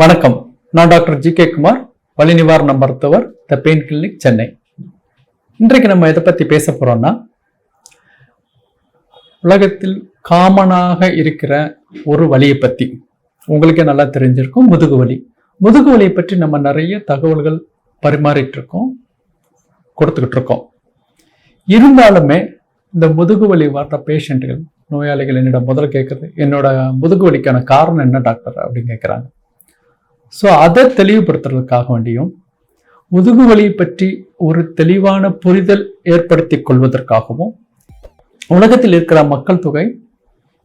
வணக்கம். நான் doctor G K Kumar வலி நிவாரண மருத்துவர் த பெயின் கிளினிக் சென்னை. இன்றைக்கு நம்ம எதை பற்றி பேச போகிறோம்னா உலகத்தில் காமனாக இருக்கிற ஒரு வலியை பற்றி உங்களுக்கே நல்லா தெரிஞ்சிருக்கும் முதுகு வலி. முதுகு வலியை பற்றி நம்ம நிறைய தகவல்கள் பரிமாறிட்டு இருக்கோம் கொடுத்துக்கிட்டு இருக்கோம். இருந்தாலுமே இந்த முதுகு வலி வர்ற பேஷண்ட்டுகள் நோயாளிகள் என்னிடம் முதல்ல கேட்குறது என்னோட முதுகு வலிக்கான காரணம் என்ன டாக்டர் அப்படின்னு கேட்குறாங்க ஸோ அதை தெளிவுபடுத்துறதுக்காக வேண்டியும் முதுகு வலியை பற்றி ஒரு தெளிவான புரிதல் ஏற்படுத்தி கொள்வதற்காகவும் உலகத்தில் இருக்கிற மக்கள் தொகை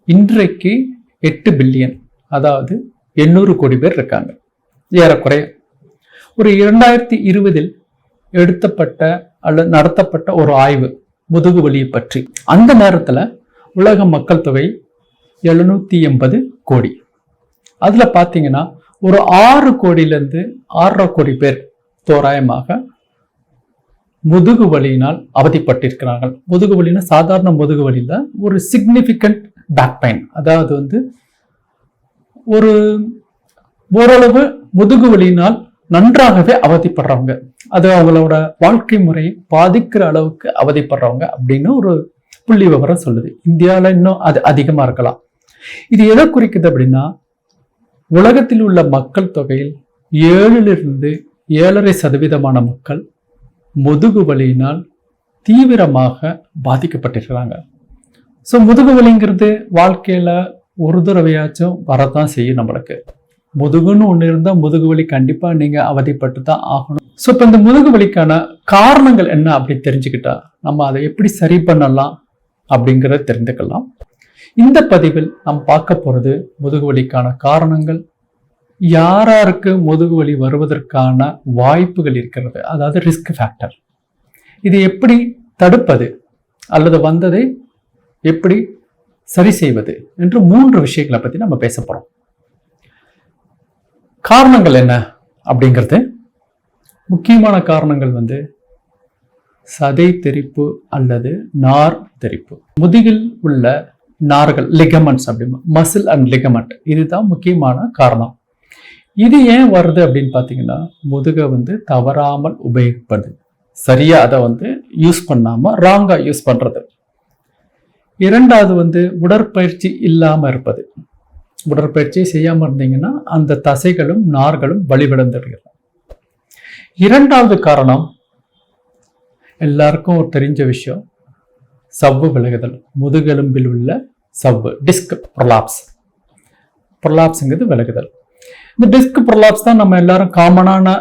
இன்றைக்கு எட்டு பில்லியன் அதாவது எண்ணூறு கோடி பேர் இருக்காங்க. ஏறக்குறைய. ஒரு இரண்டாயிரத்தி இருபதில் எடுத்தப்பட்ட அல்லது நடத்தப்பட்ட ஒரு ஆய்வு முதுகு வலியை பற்றி. அந்த நேரத்தில் உலக மக்கள் தொகை எழுநூத்தி எண்பது கோடி. அதில் பார்த்தீங்கன்னா ஒரு ஆறு கோடியிலேருந்து ஆறரை கோடி பேர் தோராயமாக முதுகு வலியினால் அவதிப்பட்டிருக்கிறார்கள். முதுகு வலினா சாதாரண முதுகு வலியில் ஒரு சிக்னிஃபிகண்ட் பேக் பெயின் அதாவது வந்து ஒரு ஓரளவு முதுகு வலியினால் நன்றாகவே அவதிப்படுறவங்க. அது அவங்களோட வாழ்க்கை முறையை பாதிக்கிற அளவுக்கு அவதிப்படுறவங்க அப்படின்னு ஒரு புள்ளி விவரம் சொல்லுது. இந்தியாவில் இன்னும் அது அதிகமாக இருக்கலாம். இது எதை குறிக்குது அப்படின்னா உலகத்தில் உள்ள மக்கள் தொகையில் ஏழிலிருந்து ஏழரை சதவீதமான மக்கள் முதுகு வலியினால் தீவிரமாக பாதிக்கப்பட்டிருக்கிறாங்க. ஸோ முதுகு வலிங்கிறது வாழ்க்கையில் ஒரு தடவையாச்சும் வரதான் செய்யும் நம்மளுக்கு. முதுகுன்னு ஒன்று இருந்தால் முதுகு வலி கண்டிப்பாக நீங்கள் அவதிப்பட்டு தான் ஆகணும். ஸோ இப்போ இந்த முதுகு வலிக்கான காரணங்கள் என்ன அப்படி தெரிஞ்சுக்கிட்டா நம்ம அதை எப்படி சரி பண்ணலாம் அப்படிங்கிறத தெரிந்துக்கலாம். இந்த பதிவில் நாம் பார்க்க போகிறது முதுகு வலிக்கான காரணங்கள். யாராருக்கு முதுகு வலி வருவதற்கான வாய்ப்புகள் இருக்கிறது? அதாவது ரிஸ்க் ஃபேக்டர் இது எப்படி தடுப்பது? அல்லது வந்ததை எப்படி சரி செய்வது? என்று மூன்று விஷயங்களை பற்றி நம்ம பேச போகிறோம் காரணங்கள் என்ன அப்படிங்கிறது? முக்கியமான காரணங்கள் வந்து சதை தெரிப்பு அல்லது நார் தெரிப்பு. முதுகில் உள்ள நார்கள் லிகமெண்ட்ஸ் அப்படிமா மசில் அண்ட் லிகமெண்ட் இதுதான் முக்கியமான காரணம். இது ஏன் வருது அப்படின்னு பார்த்தீங்கன்னா முதுகை வந்து தவறாமல் உபயோகிப்பது. சரியாக அதை வந்து யூஸ் பண்ணாமல் ராங்காக யூஸ் பண்ணுறது இரண்டாவது வந்து உடற்பயிற்சி இல்லாமல் இருப்பது. உடற்பயிற்சி செய்யாமல் இருந்தீங்கன்னா அந்த தசைகளும் நார்களும் வழிவிழந்துடுகிறது இரண்டாவது காரணம் எல்லாருக்கும் ஒரு தெரிஞ்ச விஷயம் சவ்வு விலகுதல். முதுகெலும்பில் உள்ள சவ்வு டிஸ்க் ப்ரொலாப்ஸ் ப்ரொலாப்ஸுங்கிறது விலகுதல். இந்த டிஸ்க் ப்ரொலாப்ஸ் தான் நம்ம எல்லாரும் காமனான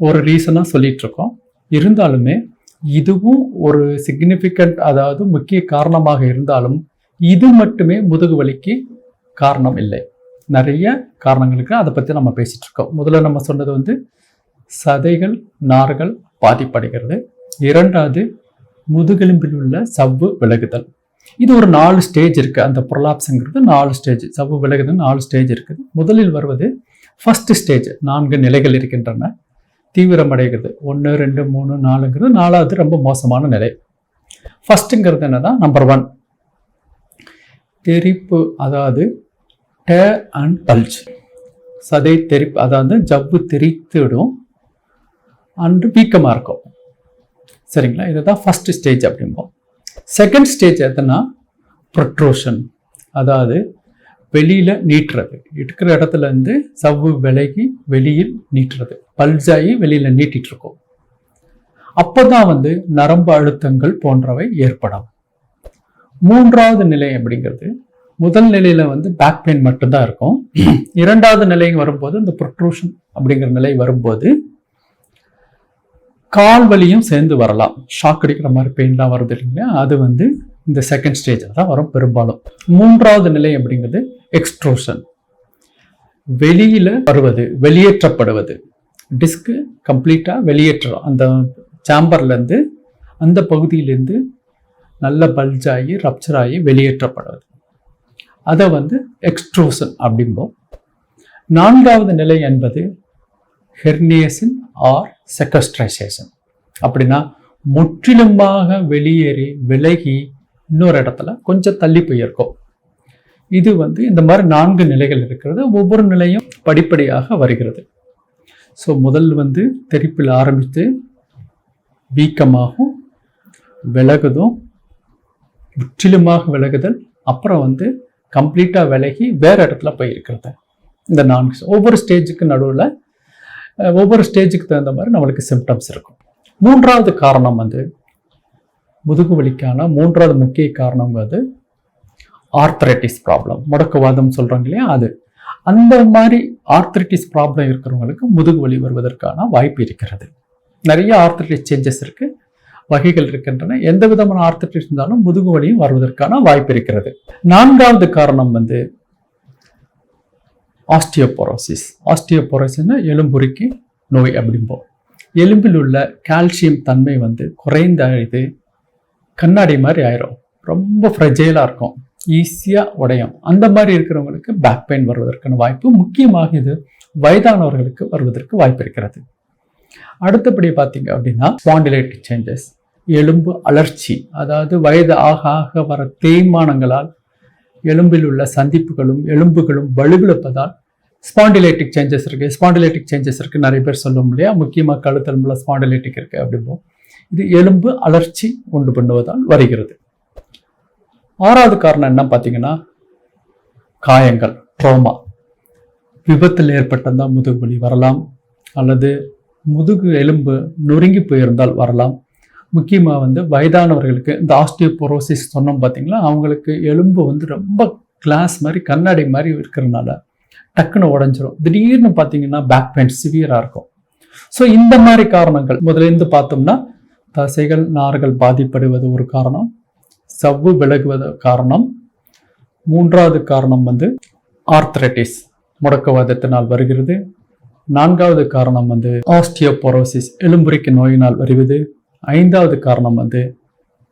ஒரு ரீசனாக சொல்லிட்டு இருக்கோம். இருந்தாலுமே இதுவும் ஒரு சிக்னிஃபிகண்ட் அதாவது முக்கிய காரணமாக இருந்தாலும் இது மட்டுமே முதுகு வலிக்கு காரணம் இல்லை. நிறைய காரணங்களுக்கு அதை பற்றி நம்ம பேசிகிட்டு இருக்கோம். முதல்ல நம்ம சொன்னது வந்து சதைகள் நார்கள் பாதிப்படைகிறது. இரண்டாவது முதுகெலும்பில் உள்ள சவ்வு விலகுதல். இது ஒரு நாலு ஸ்டேஜ் இருக்குது அந்த ப்ரொலாப்ஸுங்கிறது நாலு ஸ்டேஜ் சவ்வு விலகுதல் நாலு ஸ்டேஜ் இருக்குது. முதலில் வருவது ஃபர்ஸ்ட் ஸ்டேஜ் நான்கு நிலைகள் இருக்கின்றன. தீவிரமடைகிறது. ஒன்று ரெண்டு மூணு நாலுங்கிறது நாலாவது ரொம்ப மோசமான நிலை. ஃபர்ஸ்ட்டுங்கிறது என்னதான் நம்பர் ஒன் தெரிப்பு அதாவது டே அண்ட் பல்ஜ். சதை தெரிப்பு அதாவது ஜவ்வு தெரித்துடும் அன்று வீக்கமாக இருக்கும். சரிங்களா? இதுதான் ஃபர்ஸ்ட் ஸ்டேஜ் அப்படிம்போம் செகண்ட் ஸ்டேஜ் எதுனா ப்ரொட்ரோஷன் அதாவது வெளியில் நீட்டுறது. இருக்கிற இடத்துல இருந்து சவ்வு விலகி வெளியில் நீட்டுறது. பல்ஜாகி வெளியில் நீட்டிட்டு அப்போ தான் வந்து நரம்பு அழுத்தங்கள் போன்றவை ஏற்படும் மூன்றாவது நிலை அப்படிங்கிறது முதல் நிலையில் வந்து பேக் பெயின் மட்டும்தான் இருக்கும். இரண்டாவது நிலை வரும்போது இந்த ப்ரொட்ரூஷன் அப்படிங்கிற நிலை வரும்போது கால் வலியும் சேர்ந்து வரலாம். ஷாக் அடிக்கிற மாதிரி பெயின்லாம் வருது இல்லைங்களா? அது வந்து இந்த செகண்ட் ஸ்டேஜில் தான் வரும் பெரும்பாலும். மூன்றாவது நிலை அப்படிங்கிறது எக்ஸ்ட்ரோஷன் வெளியில் வருவது வெளியேற்றப்படுவது. டிஸ்க்கு கம்ப்ளீட்டாக வெளியேற்றணும் அந்த சாம்பர்லேருந்து அந்த பகுதியிலேருந்து நல்ல பல்ஜாகி ரப்சர் ஆகி வெளியேற்றப்படுவது. அதை வந்து எக்ஸ்ட்ரோசன் அப்படிம்போம். நான்காவது நிலை என்பது ஹெர்னியசின் ஆர் செக்கஸ்ட்ரைசேஷன் அப்படின்னா முற்றிலுமாக வெளியேறி விலகி இன்னொரு இடத்துல கொஞ்சம் தள்ளி போயிருக்கும். இது வந்து இந்த மாதிரி நான்கு நிலைகள் இருக்கிறது. ஒவ்வொரு நிலையும் படிப்படியாக வருகிறது. ஸோ முதல் வந்து தெறிப்பில் ஆரம்பித்து வீக்கமாகும் விலகுதும் முற்றிலுமாக விலகுதல் அப்புறம் வந்து கம்ப்ளீட்டாக விலகி வேறு இடத்துல போய் இருக்கிறது இந்த நான்கு ஒவ்வொரு ஸ்டேஜுக்கு நடுவில் ஒவ்வொரு ஸ்டேஜுக்கு தகுந்த மாதிரி நம்மளுக்கு சிம்டம்ஸ் இருக்கும். மூன்றாவது காரணம் வந்து முதுகு வலிக்கான மூன்றாவது முக்கிய காரணம் வந்து ஆர்த்தரைட்டிஸ் ப்ராப்ளம் முடக்குவாதம் சொல்கிறாங்க இல்லையா? அது. அந்த மாதிரி ஆர்த்தரைட்டிஸ் ப்ராப்ளம் இருக்கிறவங்களுக்கு முதுகு வலி வருவதற்கான வாய்ப்பு இருக்கிறது. நிறைய ஆர்த்தரைட்டிஸ் சேஞ்சஸ் இருக்குது வகைகள் இருக்கின்றன. எந்த விதமான ஆர்த்தரைட்டிஸ் இருந்தாலும் முதுகு வலியும் வருவதற்கான வாய்ப்பு இருக்கிறது. நான்காவது காரணம் வந்து ஆஸ்டியோபோரோசிஸ் ஆஸ்டியோபோரோசிஸ்னா எலும்புருக்கி நோய் அப்படிம்போம் எலும்பில் உள்ள கால்சியம் தன்மை வந்து குறைந்த இது கண்ணாடி மாதிரி ஆயிரும். ரொம்ப ஃப்ரெஜைலாக இருக்கும். ஈஸியாக உடையும். அந்த மாதிரி இருக்கிறவங்களுக்கு பேக் பெயின் வருவதற்கான வாய்ப்பு முக்கியமாக இது வயதானவர்களுக்கு வருவதற்கு வாய்ப்பு இருக்கிறது. அடுத்தபடி பார்த்தீங்க அப்படின்னா ஸ்பாண்டிலேட்டிக் சேஞ்சஸ் எலும்பு அலர்ச்சி அதாவது வயது ஆக ஆக வர தேய்மானங்களால் எலும்பில் உள்ள சந்திப்புகளும் எலும்புகளும் வலுவிழப்பதால் ஸ்பாண்டிலேட்டிக் சேஞ்சஸ் இருக்குது ஸ்பாண்டிலேட்டிக் சேஞ்சஸ் இருக்குது நிறைய பேர் சொல்லுவோம் இல்லையா? முக்கியமாக கழுத்தெலும்புல ஸ்பாண்டிலேட்டிக் இருக்குது அப்படிம்போம். இது எலும்பு அலர்ச்சி உண்டு பண்ணுவதால் வருகிறது. ஆறாவது காரணம் என்ன பார்த்தீங்கன்னா காயங்கள் ட்ரோமா விபத்தில் ஏற்பட்டிருந்தால் முதுகு வலி வரலாம். அல்லது முதுகு எலும்பு நொறுங்கி போயிருந்தால் வரலாம். முக்கியமாக வந்து வயதானவர்களுக்கு இந்த ஆஸ்டியோபோரோசிஸ் சொன்னோம் பார்த்தீங்களா அவங்களுக்கு எலும்பு வந்து ரொம்ப கிளாஸ் மாதிரி கண்ணாடி மாதிரி இருக்கிறதுனால டக்குன்னு உடஞ்சிரும். திடீர்னு பார்த்தீங்கன்னா பேக் பெயின் சிவியராக இருக்கும். ஸோ இந்த மாதிரி காரணங்கள் முதலேருந்து பார்த்தோம்னா தசைகள் நார்கள் பாதிப்படுவது ஒரு காரணம். சவ்வு விலகுவது காரணம். மூன்றாவது காரணம் வந்து ஆர்த்ரட்டிஸ் முடக்கவாதத்தினால் வருகிறது. நான்காவது காரணம் வந்து ஆஸ்டியோபோரோசிஸ் எலும்புரிக்கு நோயினால் வருவது ஐந்தாவது காரணம் வந்து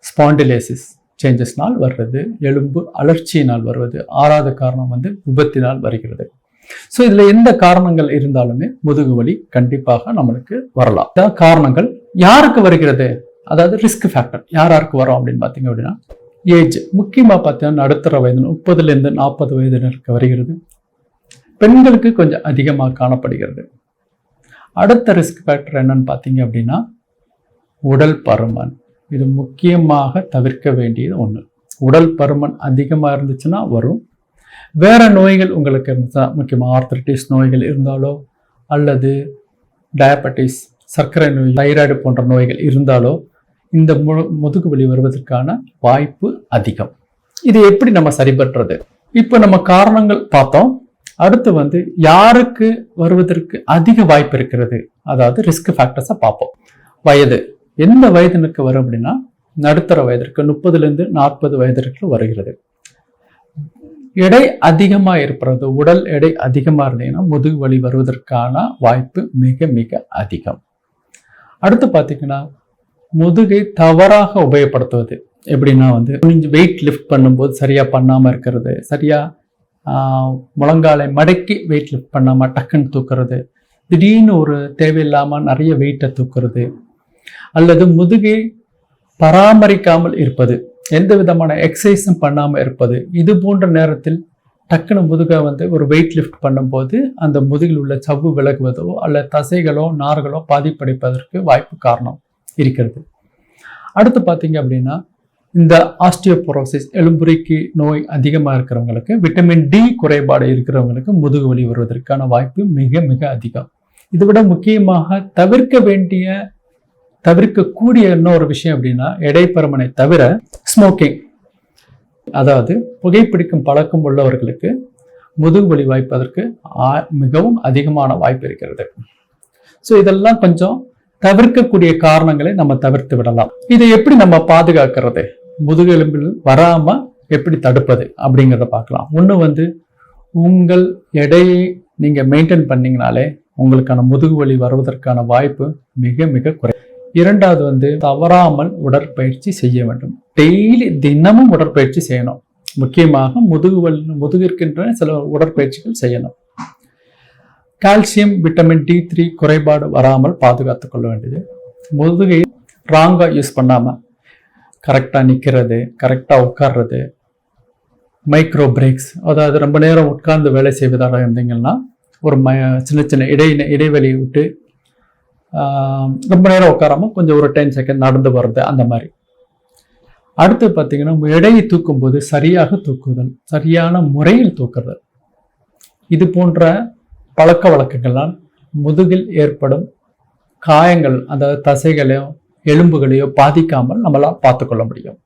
ஸ்பாண்டிலேசிஸ் சேஞ்சஸ்னால் வர்றது எலும்பு அலர்ச்சியினால் வருவது. ஆறாவது காரணம் வந்து விபத்தினால் வருகிறது. ஸோ இதில் எந்த காரணங்கள் இருந்தாலுமே முதுகு வலி கண்டிப்பாக நம்மளுக்கு வரலாம். இதான் காரணங்கள். யாருக்கு வருகிறது? அதாவது ரிஸ்க் ஃபேக்டர் யார் யாருக்கு வரும் அப்படின்னு பார்த்தீங்க அப்படின்னா ஏஜ் முக்கியமாக பார்த்தீங்கன்னா நடுத்தர வயது முப்பதுலேருந்து நாற்பது வயதினருக்கு வருகிறது. பெண்களுக்கு கொஞ்சம் அதிகமாக காணப்படுகிறது. அடுத்த ரிஸ்க் ஃபேக்டர் என்னன்னு பார்த்தீங்க அப்படின்னா உடல் பருமன். இது முக்கியமாக தவிர்க்க வேண்டியது ஒன்று உடல் பருமன் அதிகமாக இருந்துச்சுன்னா வரும். வேறு நோய்கள் உங்களுக்கு இருந்துச்சுன்னா முக்கியமாக ஆர்த்தரைட்டிஸ் நோய்கள் இருந்தாலோ அல்லது டயபட்டிஸ் சர்க்கரை நோய் தைராய்டு போன்ற நோய்கள் இருந்தாலோ இந்த மு முதுகு வலி வருவதற்கான வாய்ப்பு அதிகம். இது எப்படி நம்ம சரிபற்றுறது இப்போ நம்ம காரணங்கள் பார்த்தோம். அடுத்து வந்து யாருக்கு வருவதற்கு அதிக வாய்ப்பு இருக்கிறது? அதாவது ரிஸ்க் ஃபேக்டர்ஸை பார்ப்போம். வயது. எந்த வயதினருக்கு வரும் அப்படின்னா நடுத்தர வயதிற்கு முப்பதுலேருந்து நாற்பது வயதிற்கு வருகிறது. எடை அதிகமாக இருப்பது உடல் எடை அதிகமாக இருந்தீங்கன்னா முதுகு வலி வருவதற்கான வாய்ப்பு மிக மிக அதிகம். அடுத்து பார்த்தீங்கன்னா முதுகை தவறாக உபயோகப்படுத்துவது. எப்படின்னா வந்து கொஞ்சம் வெயிட் லிஃப்ட் பண்ணும்போது சரியாக பண்ணாமல் இருக்கிறது சரியாக முழங்காலை மடக்கி வெயிட் லிஃப்ட் பண்ணாமல் டக்குன்னு தூக்குறது திடீர்னு ஒரு தேவையில்லாமல் நிறைய வெயிட்டை தூக்குறது அல்லது முதுகை பராமரிக்காமல் இருப்பது எந்த விதமான எக்ஸசைஸும் பண்ணாமல் இருப்பது இது போன்ற நேரத்தில் டக்குனு முதுகை வந்து ஒரு வெயிட் லிஃப்ட் பண்ணும்போது அந்த முதுகில் உள்ள சவ்வு விலகுவதோ அல்ல தசைகளோ நார்களோ பாதிப்படைப்பதற்கு வாய்ப்பு காரணம் இருக்கிறது. அடுத்து பார்த்தீங்க அப்படின்னா இந்த ஆஸ்டியோபோரோசிஸ் எலும்புரிக்கு நோய் அதிகமாக இருக்கிறவங்களுக்கு விட்டமின் டி குறைபாடு இருக்கிறவங்களுக்கு முதுகு வலி வருவதற்கான வாய்ப்பு மிக மிக அதிகம். இதை விட முக்கியமாக தவிர்க்க வேண்டிய தவிர்க்கக்கூடிய இன்னொரு விஷயம் அப்படின்னா எடைப்பருமனை தவிர ஸ்மோக்கிங் அதாவது புகைப்பிடிக்கும் பழக்கம் உள்ளவர்களுக்கு முதுகு வலி வாய்ப்பதற்கு ஆ- மிகவும் அதிகமான வாய்ப்பு இருக்கிறது. ஸோ இதெல்லாம் கொஞ்சம் தவிர்க்கக்கூடிய காரணங்களை நம்ம தவிர்த்து விடலாம். இதை எப்படி நம்ம பாதுகாக்கிறது? முதுகெலும்பில் வராமல் எப்படி தடுப்பது அப்படிங்கிறத பார்க்கலாம். ஒன்று வந்து உங்கள் எடையை நீங்கள் மெயின்டைன் பண்ணீங்கனாலே உங்களுக்கான முதுகு வலி வருவதற்கான வாய்ப்பு மிக மிக குறை இரண்டாவது வந்து தவறாமல் உடற்பயிற்சி செய்ய வேண்டும். டெய்லி தினமும் உடற்பயிற்சி செய்யணும். முக்கியமாக முதுகு வலி முதுகிற்கின்ற சில உடற்பயிற்சிகள் செய்யணும். கால்சியம் விட்டமின் டி த்ரீ குறைபாடு வராமல் பாதுகாத்து கொள்ள வேண்டியது. முதுகை ராங்காக யூஸ் பண்ணாமல் கரெக்டாக நிற்கிறது கரெக்டாக உட்கார்றது. மைக்ரோ பிரேக்ஸ் அதாவது ரொம்ப நேரம் உட்கார்ந்து வேலை செய்வதாக இருந்தீங்கன்னா ஒரு ம சின்ன சின்ன இடை இடைவெளி விட்டு ரொம்ப நேரம் உட்காராம கொஞ்சம் ஒரு டென் செகண்ட் நடந்து வர்றது அந்த மாதிரி. அடுத்து பார்த்தீங்கன்னா எடையை தூக்கும்போது சரியாக தூக்குதல் சரியான முறையில் தூக்குதல். இது போன்ற பழக்க வழக்கங்களால் முதுகில் ஏற்படும் காயங்கள் அதாவது தசைகளையோ எலும்புகளையோ பாதிக்காமல் நம்மளால் பார்த்துக்கொள்ள முடியும்.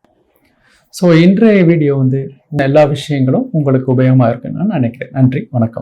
ஸோ இன்றைய வீடியோ வந்து எல்லா விஷயங்களும் உங்களுக்கு உபயோகமாக இருக்குன்னு நான் நினைக்கிறேன். நன்றி வணக்கம்.